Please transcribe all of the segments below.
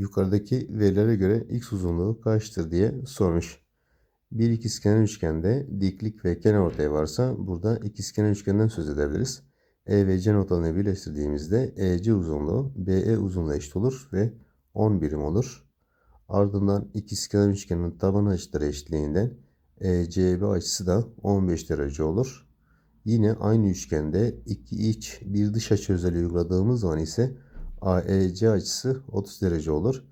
Yukarıdaki verilere göre x uzunluğu kaçtır diye sormuş. Bir ikizkenar üçgende diklik ve kenarortay varsa burada ikizkenar üçgenden söz edebiliriz. E ve C noktalarını birleştirdiğimizde EC uzunluğu BE uzunluğuna eşit olur ve 10 birim olur. Ardından ikizkenar üçgenin taban açıları eşitliğinden ECB açısı da 15 derece olur. Yine aynı üçgende iki iç bir dış açı özelliği uyguladığımız zaman ise AEC açısı 30 derece olur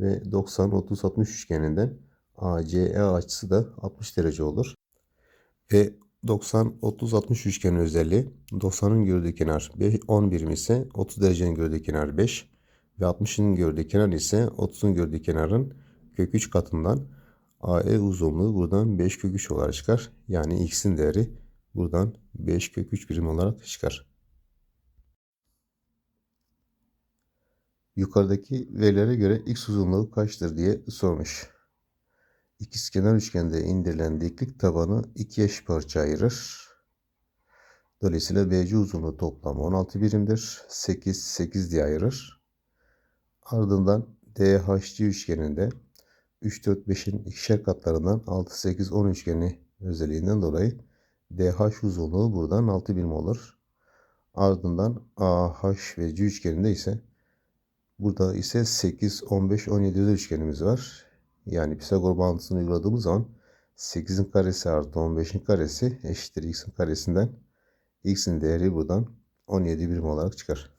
ve 90-30-60 üçgeninden ACE açısı da 60 derece olur. Ve 90-30-60 üçgenin özelliği 90'ın gördüğü kenar 10 birim ise 30 derecenin gördüğü kenar 5 ve 60'ın gördüğü kenar ise 30'un gördüğü kenarın kök 3 katından AE uzunluğu buradan 5 kök 3 olarak çıkar. Yani x'in değeri buradan 5 kök 3 birim olarak çıkar. Yukarıdaki verilere göre x uzunluğu kaçtır diye sormuş. İkizkenar üçgende indirilen diklik tabanı iki eş parça ayırır. Dolayısıyla BC uzunluğu toplam 16 birimdir. 8, 8 diye ayırır. Ardından DHC üçgeninde 3, 4, 5'in ikişer katlarından 6, 8, 10 üçgeni özelliğinden dolayı DH uzunluğu buradan 6 birim olur. Ardından AH ve C üçgeninde ise burada ise 8, 15, 17 üçgenimiz var. Yani Pisagor bağıntısını uyguladığımız zaman 8'in karesi artı 15'in karesi eşittir x'in karesinden x'in değeri buradan 17 birim olarak çıkar.